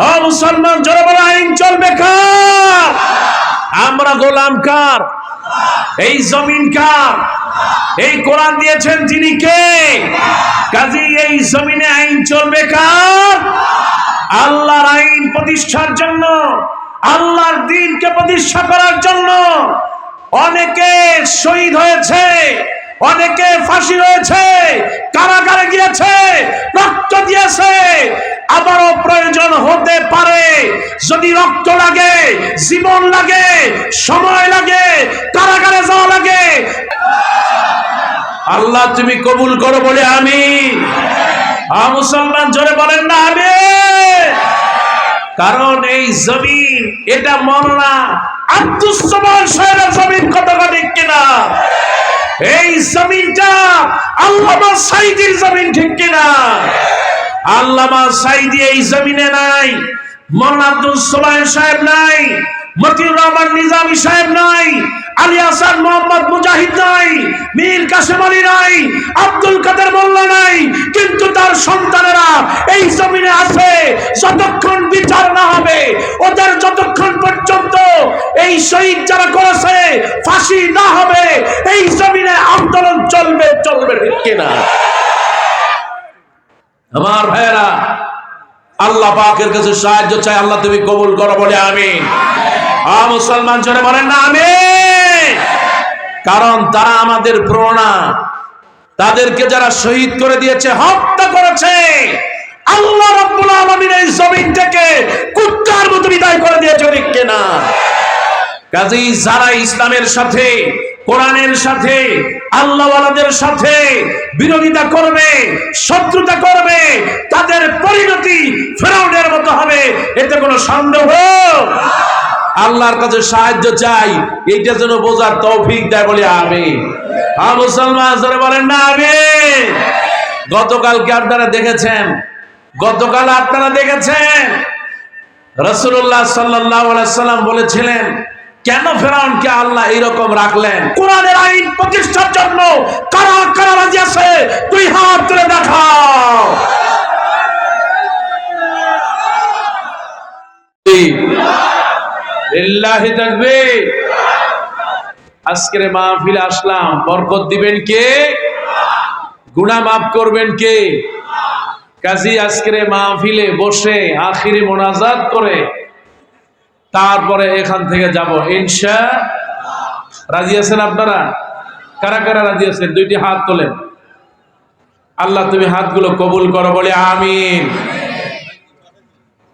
মুসলমান, জোরে বলে, আইন চলবে কার? আমরা গোলাম কার? এই জমিন কার? এই কোরআন দিয়েছেন যিনি কে? কাজী এই জমিনে আইন চলবে কার? আল্লাহর আইন প্রতিষ্ঠার জন্য, আল্লাহর দিনকে প্রতিষ্ঠা করার জন্য অনেকে শহীদ হয়েছে। অনেকে ফাঁসি হয়েছে কারাগারে গিয়েছে, রক্ত দিয়েছে। আবারও প্রয়োজন হতে পারে। যদি রক্ত লাগে, জীবন লাগে, সময় লাগে, কারাগারে যাওয়া লাগে। আল্লাহ, তুমি কবুল করো বলে আমি। মুসলমান, জোরে বলেন না, আমি। কারণ এই জমিন, এটা মরনা সামাদ সাহেবের জমিন কত কিনা? এই জমিনটা আল্লামা সাইদির জমিন, ঠিক কিনা? আল্লামা সাইদি এই জমিনে নাই মোল্লা আব্দুল সোলাইম সাহেব নাই, মতিউর রহমান নিজামী সাহেব নাই এই ফাঁসি না হবে, এই জমিনে আন্দোলন চলবে চলবে কিনা? আমার ভাইয়েরা, আল্লাহ পাকের কাছে সাহায্য চাই, আল্লাহ তুমি কবুল করো, বলে আমি মুসলমান জনে বলেন না আমি কারণ তারা আমাদের প্রণা তাদেরকে যারা শহীদ করে দিয়েছে, হত্যা করেছে। আল্লাহ রাব্বুল আলামিন এই জমিন থেকে কুত্তার মতো বিদায় করে দিয়েছে, ঠিক কিনা? কাজেই যারা ইসলামের সাথে, কোরআনের সাথে, আল্লাহওয়ালাদের সাথে বিরোধিতা করবে, শত্রুতা করবে, তাদের পরিণতি ফেরাউনের মতো হবে, এতে কোনো সন্দেহ? আল্লাহর কাছে সাহায্য চাই, এইটা যেন বোঝার তৌফিক দেয় বলে আমি হ্যাঁ মুসলমান বলেন না আমি গতকালকে আপনারা দেখেছেন, গতকাল আপনারা দেখেছেন রসুল্লাহ সাল্লাম বলেছিলেন, কেন ফেরাউনকে আল্লাহ এইরকম রাখলেন? কোরআনের আইন প্রতিষ্ঠার জন্য কারা কারা রাজি আছে? তুই হাত তুলে দেখাও। লিল্লাহি তাকবীর। আজকের মাহফিলে আসলাম। বরকত দিবেন কে? গুনাহ মাফ করবেন কে? কাজী আজকের মাহফিলে বসে আখিরি মোনাজাত করে তারপরে এখান থেকে যাব। ইনশা রাজি আছেন আপনারা? কারা কারা রাজি আছেন? দুইটি হাত তোলেন। আল্লাহ তুমি হাতগুলো কবুল করো, বলে আমিন।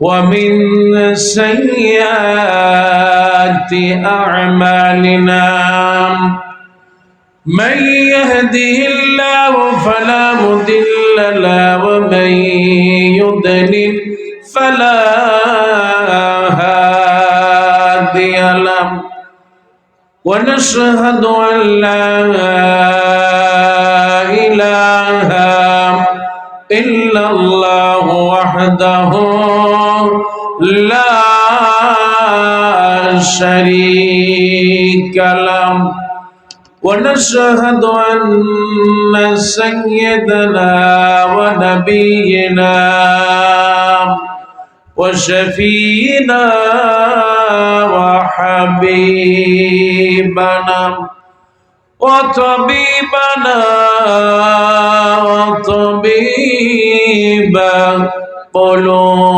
ومن سيئات أعمالنا من يهده الله فلا مضل له ومن يضلل فلا هادي له ونشهد أن لا إله إلا الله وحده لا شريك له. ونشهد أن سيدنا ونبينا وشفينا وحبيبنا وطبيبنا وطبيب قلوبنا.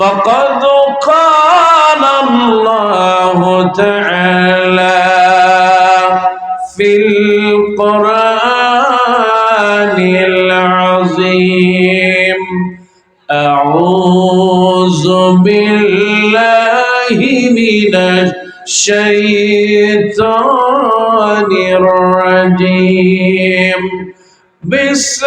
فقد قال الله تعالى في القرآن العظيم أعوذ بالله من الشيطان الرجيم. بسم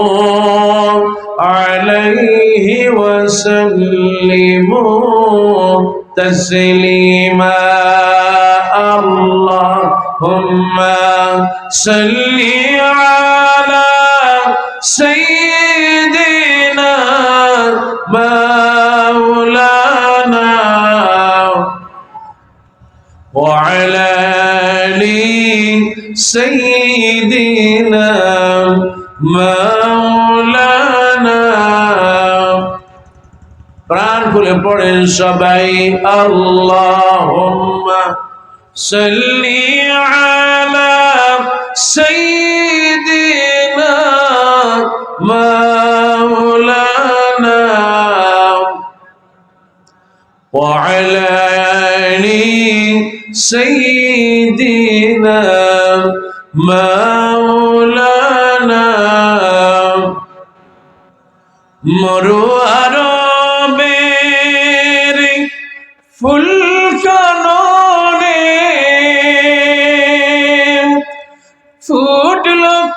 وسلموا تسليما اللهم صل على سيدنا مولانا وعلى آل سيدنا مولانا খুলে পড়েন সবাই আল্লাহুম্মা সাল্লি আলা সাইয়্যিদিনা মাওলানা ওয়া আলা আলি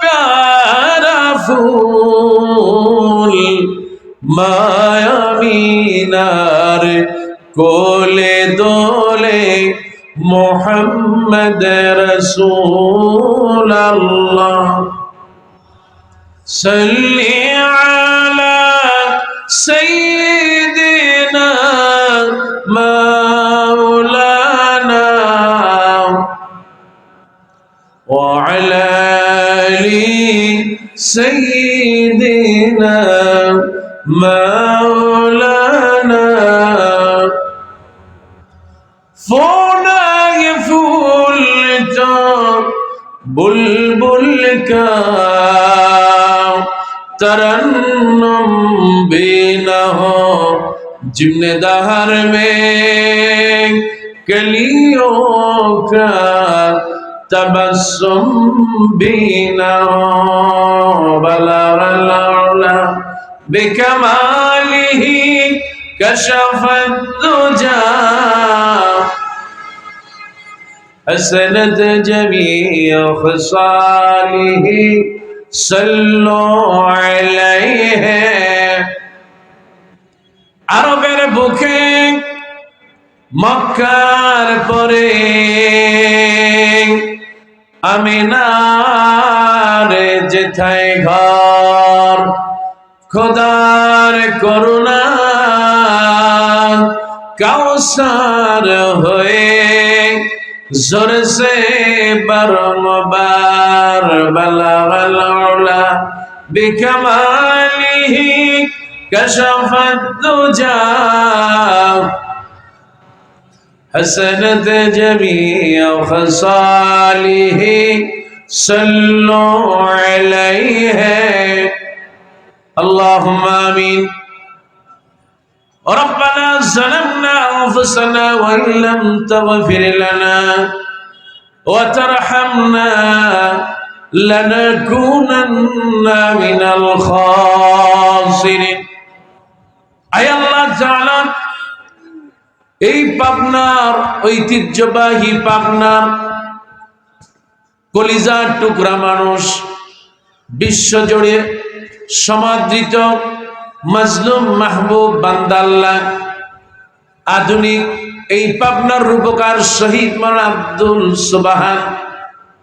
پیارا پھول مایا مینار کولے دولے محمد رسول اللہ صلی وعلى آل سيدنا مولانا فونا يفول جاب بلبل کا ترنم بھی نہ ہو جمن دہر میں کلیوں کا تبسم بنا وبلغ العلا بكماله كشف الدجى. حسنت جميع خصاله صلوا عليه. আরবের বুকে মক্কার পরে আমিনার যেথায় ঘর, খোদার করুণা কাউসার হয়ে জোর সে বারংবার, বলা বলা বিকমালিহি কশফত দুজা। حسنت جميع خصاله صلوا عليه. اللهم آمين. ربنا ظلمنا أنفسنا وإن لم تغفر لنا وترحمنا لنكونن من الخاسرين. أي الله تعالى এই পাবনার ঐতিহ্যবাহী পাবনার কলিজার টুকরা মানুষ, বিশ্বজুড়ে সমাদৃত মজলুম মাহবুব বান্দাল্লা আধুনিক এই পাবনার রূপকার শহীদ মান আব্দুল সুবাহান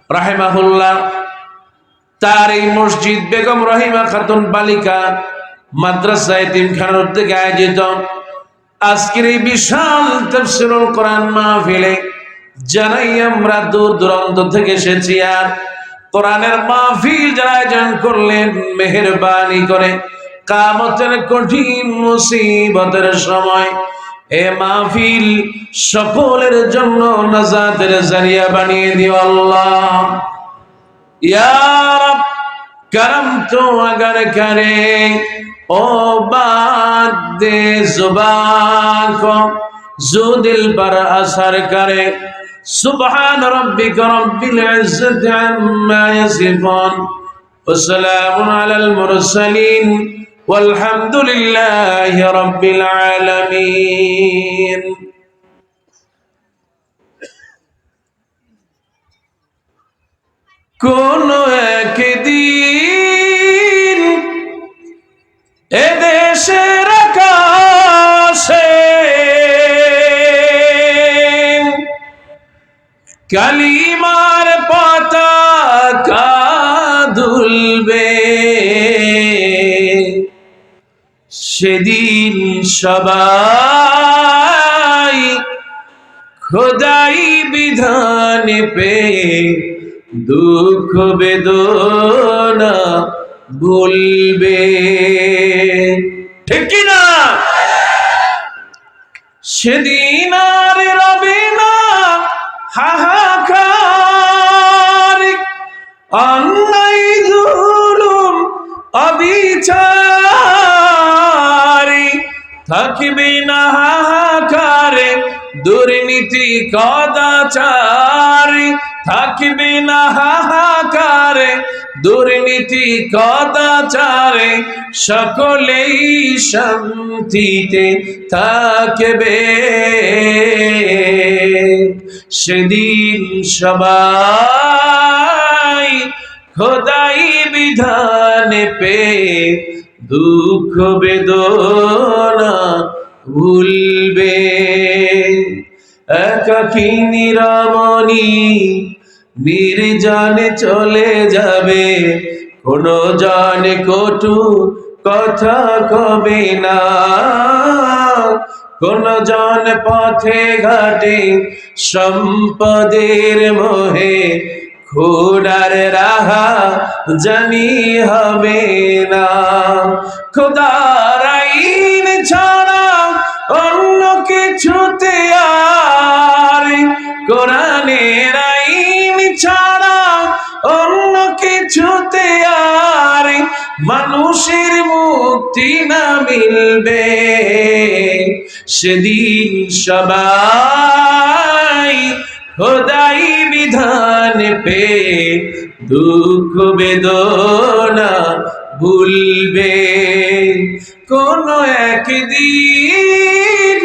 রাহেমাহুল্লাহ, তার এই মসজিদ বেগম রহিমা খাতুন বালিকা মাদ্রাসা এতিমখানার থেকে আয়োজিত আজকের এই বিশাল তফসিরুল কোরআন মাহফিলে জানাই আমরা দূর দূরান্ত থেকে এসেছি আর কোরআনের মাহফিল যারা আয়োজন করলেন, মেহরবানি করে কামতের কঠিন মুসিবতের সময়, এ মাহফিল সকলের জন্য নাজাতের জারিয়া বানিয়ে দিও আল্লাহ। ইয়ার কারাম তো আগারে কারে بعد زبان کو زو دل پر اثر کرے سبحان ربك رب العزة عما يصفون وسلام على المرسلين والحمد لله رب العالمين كونوا কালিমার পতাকা দুলবে সেদিন সবাই খোদাই বিধান পে দুঃখ বেদনা ভুলবে। ঠিক না সেদিন আর রবে না। হাহাকার অবিচারি থাকবে না হাহাকারে, দুর্নীতি কদাচারি। থাকবে না হাহাকারে, দুর্নীতি কদাচারে। সকলেই শান্তিতে থাকবে। সেদিন সবাই খোদাই বিধান। পে দুঃখ বেদনা ভুলবে। একাকি নিরামণি নির্জনে চলে যাবে। কোন জানে কটু কথা কবে না। কোন জন পথে ঘাটে সম্পদের মোহে খোদার রাহা জানি হবে না। খোদার আইন ছাড়া অন্য কিছুতে আর কোরআনের আইন ছাড়া অন্য কিছুতে আর মানুষের মুক্তি না মিলবে। সেদিন সবাই খোদাই বিধান পে দুঃখ বেদনা ভুলবে। কোন একদিন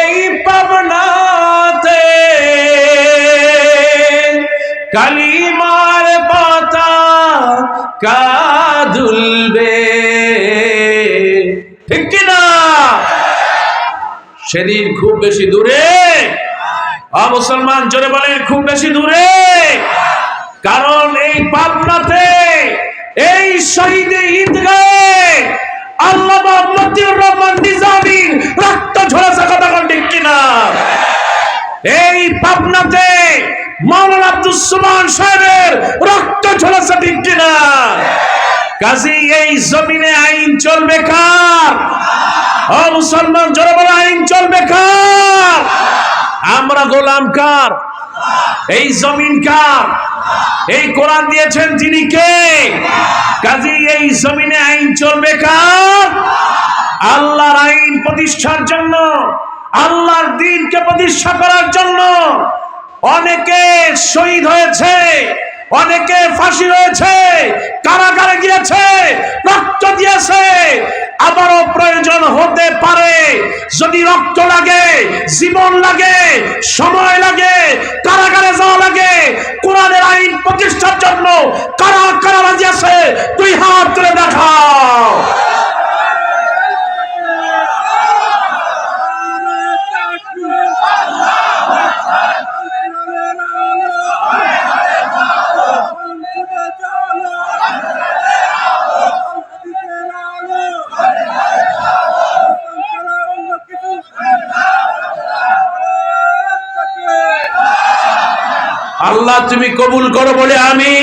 এই পাবনাতে কালিমার পাতা কাদুলবে। ঠিক কিনা? সেদিন খুব বেশি দূরে মুসলমান, জোরে বলেন, খুব বেশি দূরে। কারণ এই পাবনাতে এই শহীদে ঈদগাহে আল্লাহ মতিউর রহমান নিজামীর রক্ত ঝরেছে কথা কোন ঠিক কিনা? এই পাবনাতে মাওলানা আব্দুল সুবহান সাহেবের রক্ত ঝরেছে ঠিক কিনা? কাজী, এই জমিনে আইন চলবে কার? ও মুসলমান, জোরে বলে আইন চলবে কার? আমরা গোলাম কার? এই জমিন কার? এই কোরআন দিয়েছেন তিনি কে? কাজী এই জমিনে আইন চলবে কার? আল্লাহর আইন প্রতিষ্ঠার জন্য, আল্লাহর দিনকে প্রতিষ্ঠা করার জন্য অনেকে শহীদ হয়েছে। অনেকে ফাঁসি রয়েছে, কারাগারে গিয়েছে, রক্ত দিয়েছে। আবারও প্রয়োজন হতে পারে। যদি রক্ত লাগে, জীবন লাগে, সময় লাগে, কারাগারে যাওয়া লাগে, কোরআনের আইন প্রতিষ্ঠার জন্য কারা কারা রাজি আছে? তুই হাত তুলে দেখাও। আল্লাহ তুমি কবুল করো বলে আমি।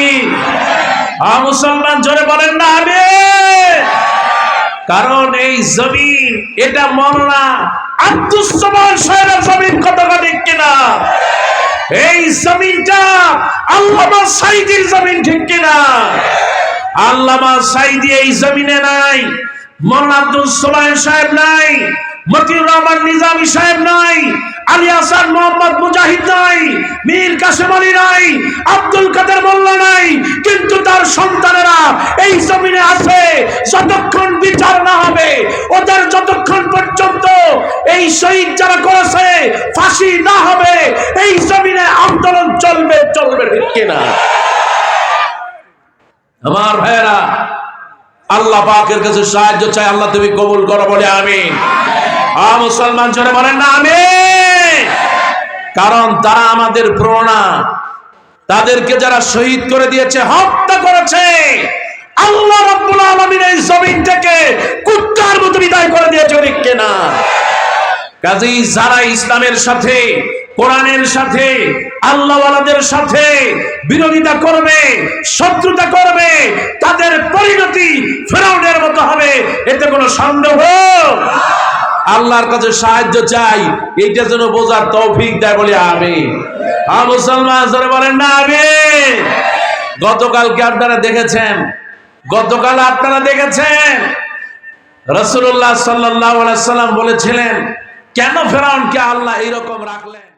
মুসলমান জোরে বলেন না, আমি। কারণ এই জমিন, এটা সাহেবের জমিন কিনা? এই নাই সাহেব নাই নিজামী সাহেব নাই আলী মোহাম্মদ মুজাহিদ নাই, মীর আলী নাই, আব্দুল কাদের মোল্লা নাই, কিন্তু তার সন্তানেরা এই জমিনে আছে। যতক্ষণ বিচার না হবে, ওদের যতক্ষণ পর্যন্ত এই শহীদ যারা করেছে, ফাঁসি না হবে, এই জমিনে আন্দোলন চলবে চলবে কিনা? আমার ভাইয়েরা, আল্লাহ পাকের কাছে সাহায্য চাই, আল্লাহ তুমি কবুল করো বলে আমি মুসলমান জনে বলেন না আমি কারণ তারা আমাদের প্রণা তাদেরকে যারা শহীদ করে দিয়েছে, হত্যা করেছে। আল্লাহ রাব্বুল আলামিন এই জমিন থেকে কুত্তার মতো বিদায় করে দিয়েছে, ঠিক কিনা? কাজেই যারা ইসলামের সাথে, কোরআনের সাথে, আল্লাহওয়ালাদের সাথে বিরোধিতা করবে, শত্রুতা করবে, তাদের পরিণতি ফেরাউনের মতো হবে, এতে কোনো সন্দেহ? আল্লাহর কাছে সাহায্য চাই, এইটা যেন বোঝার তৌফিক দেয় বলে আমি হ্যাঁ মুসলমান বলেন না আমি গতকালকে আপনারা দেখেছেন, গতকাল আপনারা দেখেছেন রসুল্লাহ সাল্লাহ সাল্লাম বলেছিলেন, কেন ফেরাউনকে আল্লাহ এইরকম রাখলেন?